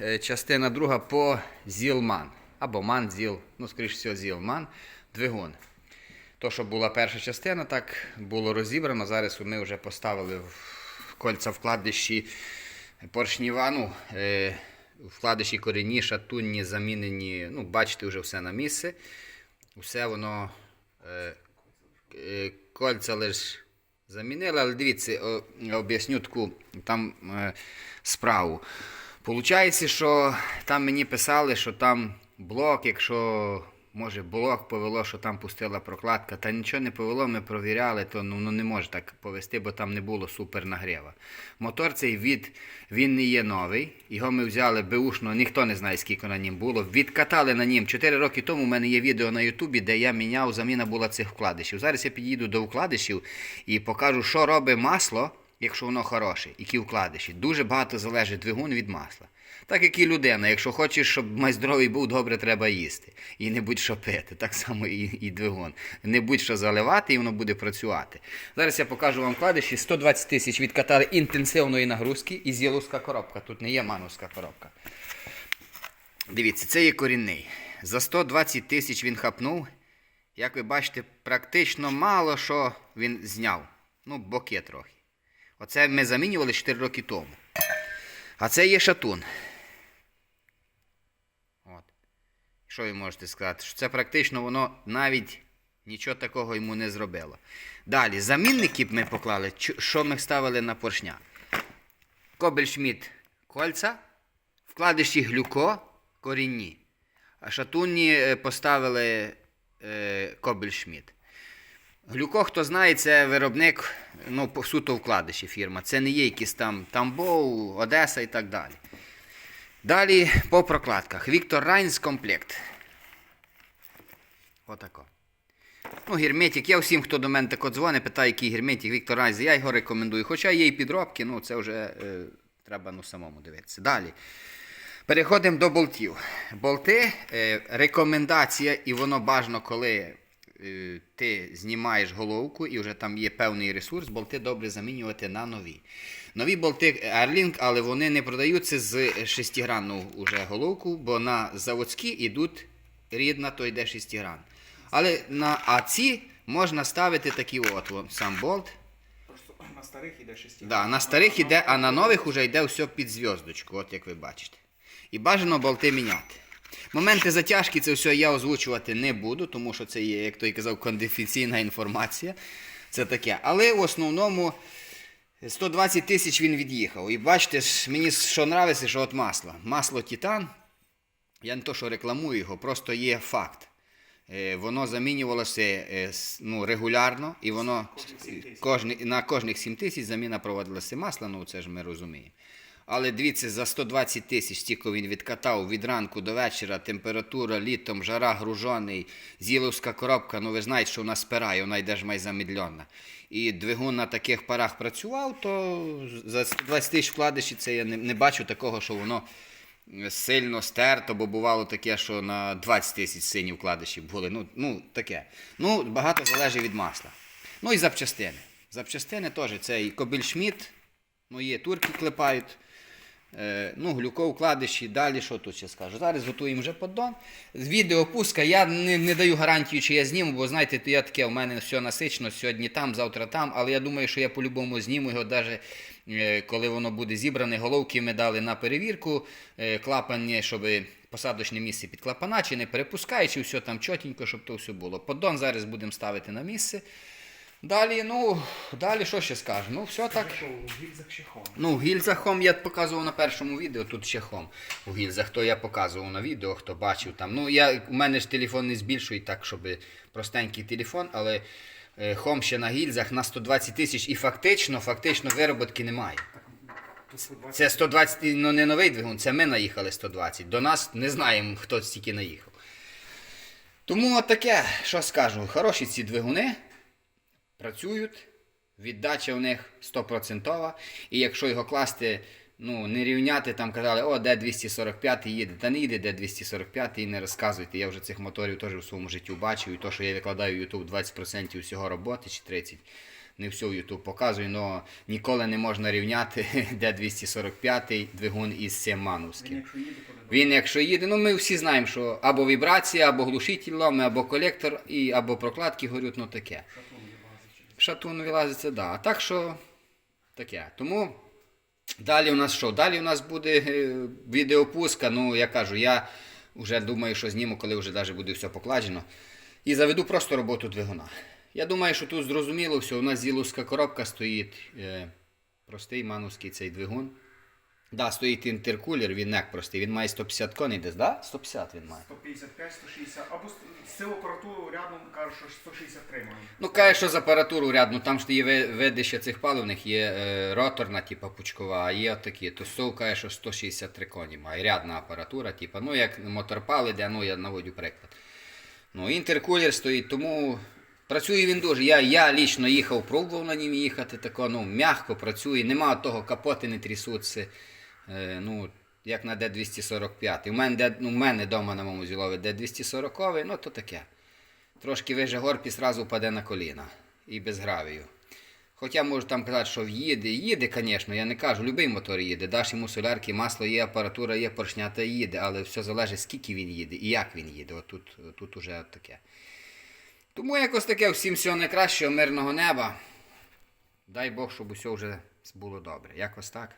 Е, Частина друга по Зілман. Або Ман Зіл, ну, скоріш всього, Зілман, двигун. То, що була перша частина, так було розібрано. Зараз ми вже поставили в кольця вкладиші поршніва, ну, е, вкладиші корінні, шатунні, замінені. Ну, бачите, вже все на місце. Все воно е, кольця лише замінили, але дивіться, об'ясню таку там справу. Получається, що там мені писали, що там блок, якщо може блок повело, що там пустила прокладка, та нічого не повело, ми провіряли, то ну, ну, не може так повести, бо там не було супернагріва. Мотор цей від, він не є новий. Його ми взяли беушно, ніхто не знає, скільки на нім було. Відкатали на нім 4 роки тому. У мене є відео на Ютубі, де я міняв, заміна була цих вкладишів. Зараз я підійду до вкладишів і покажу, що робить масло, якщо воно хороше, які вкладиші. Дуже багато залежить двигун від масла. Так як і людина, якщо хочеш, щоб майстровий був, добре треба їсти. І не будь що пити. Так само і, і двигун. Не будь що заливати, і воно буде працювати. Зараз я покажу вам вкладиші. 120 тисяч відкатали інтенсивної нагрузки і зіловська коробка. Тут не є мановська коробка. Дивіться, це є корінний. За 120 тисяч він хапнув. Як ви бачите, практично мало що він зняв. Ну, боки трохи. Оце ми замінювали 4 роки тому. А це є шатун. От. Що ви можете сказати? Що це практично воно навіть нічого такого йому не зробило. Далі, замінники ми поклали, що ми ставили на поршня. Кобельшміт кольца, вкладиші глюко корінні. А шатунні е, поставили е, Кобельшміт. Глюко, хто знає, це виробник ну, по суто вкладиші фірма. Це не є якісь там Тамбов, Одеса і так далі. Далі по прокладках. Віктор Райнс комплект. Отако. Ну, герметик. Я всім, хто до мене тако дзвонить, питає, який герметик Віктор Райнс, я його рекомендую. Хоча є і підробки, ну це вже е, треба ну, самому дивитися. Далі. Переходимо до болтів. Болти, е, рекомендація, і воно бажано, коли ти знімаєш головку і вже там є певний ресурс, болти добре замінювати на нові. Нові болти Airlink, але вони не продаються з шестигранну уже головку, бо на заводські йдуть рідна, то йде шестигран. Але на АЦі можна ставити такі от, вон, сам болт. На старих іде шесті. Да, на старих іде, а на нових вже йде все під зв'язочку, от як ви бачите. І бажано болти міняти. Моменти затяжки це все я озвучувати не буду, тому що це є, як той казав, конфіденційна інформація. Це таке. Але в основному 120 тисяч він від'їхав. І бачите, мені що нравиться, що от масло. Масло Титан. Я не то, що рекламую його, просто є факт. Е, Воно замінювалося е, ну, регулярно, і воно кожні, на кожних 7 тисяч заміна проводилася масла, ну це ж ми розуміємо. Але дивіться, за 120 тисяч стільки він відкатав від ранку до вечора, температура, літом, жара, гружений, зіловська коробка, ну ви знаєте, що вона спирає, вона йде ж май замідлена. І двигун на таких парах працював, то за 120 тисяч вкладиші це я не, не бачу такого, що воно сильно стерто, бо бувало таке, що на 20 тисяч сині вкладиші були. Ну, ну таке. Ну, багато залежить від масла. Ну і запчастини. Запчастини теж це і Кобельшміт, ну є турки клепають. Е, ну, глюковкладиші, далі що тут ще скажу. Зараз готуємо вже поддон. З відео пуска. Я не, не даю гарантію, чи я зніму, бо знаєте, я таке, у мене все насичено, сьогодні там, завтра там, але я думаю, що я по-любому зніму його, навіть е, коли воно буде зібране. Головки ми дали на перевірку, е, клапані, щоб посадочне місце під клапана, чи не перепускає, чи все там чотенько, щоб то все було. Поддон зараз будемо ставити на місце. Далі, ну, далі що ще скажу? Ну, все так. Що у гільзах ще хом. Ну, гільза хом я показував на першому відео, тут ще хом у гільзах, то я показував на відео, хто бачив там. Ну, я, у мене ж телефон не збільшує так, щоб простенький телефон, але е, хом ще на гільзах на 120 тисяч і фактично, фактично вироботки немає. Тут 120. Це 120, ну не новий двигун, це ми наїхали 120. До нас не знаємо, хто стільки наїхав. Тому от таке, що скажу, хороші ці двигуни працюють, віддача в них 100%. І якщо його класти, ну, не рівняти, там казали, о, де 245 їде, та не їде де 245 і не розказуйте. Я вже цих моторів теж у своєму житті бачив, і то, що я викладаю в YouTube 20% всього роботи чи 30%. не все в YouTube показую, але ніколи не можна рівняти D245 двигун із цим мановським. Він якщо їде, Він, якщо їде, ну ми всі знаємо, що або вібрація, або глушитель ломи, або колектор, і, або прокладки горють, ну таке. Шатун вилазиться, да. А так що таке. Тому далі у нас що? Далі у нас буде е, відеопуска. Ну, я кажу, я вже думаю, що зніму, коли вже навіть буде все покладено. І заведу просто роботу двигуна. Я думаю, що тут зрозуміло все. У нас зілуська коробка стоїть. Е, простий мануський цей двигун. Да, стоїть інтеркулер, він як простий. Він має 150 коней десь, да? 150 він має. 155, 160, або з- цього апаратуру рядом кажуть, що 163 має. Ну, каже, що з апаратуру рядну, там ж є ви- види ще цих паливних, є е, роторна, типа пучкова, а є такі. То СОВ каже, що 163 коні має. Рядна апаратура, типа, ну як моторпал іде, ну я наводю приклад. Ну, інтеркулер стоїть, тому працює він дуже. Я, я лічно їхав, пробував на нім їхати, тако, ну, м'яко працює, нема того капоти не трясуться. Е, ну, як на Д245. У мене, ну, у мене вдома на моєму зілові Д240, ну то таке. Трошки виже горб і зразу впаде на коліна. І без гравію. Хоча можу там казати, що їде, їде, звісно, я не кажу, любий мотор їде. Даш йому солярки, масло є, апаратура є, поршня та їде, але все залежить, скільки він їде і як він їде. От тут, тут уже таке. Тому якось таке всім всього найкращого, мирного неба. Дай Бог, щоб усе вже було добре. Якось так.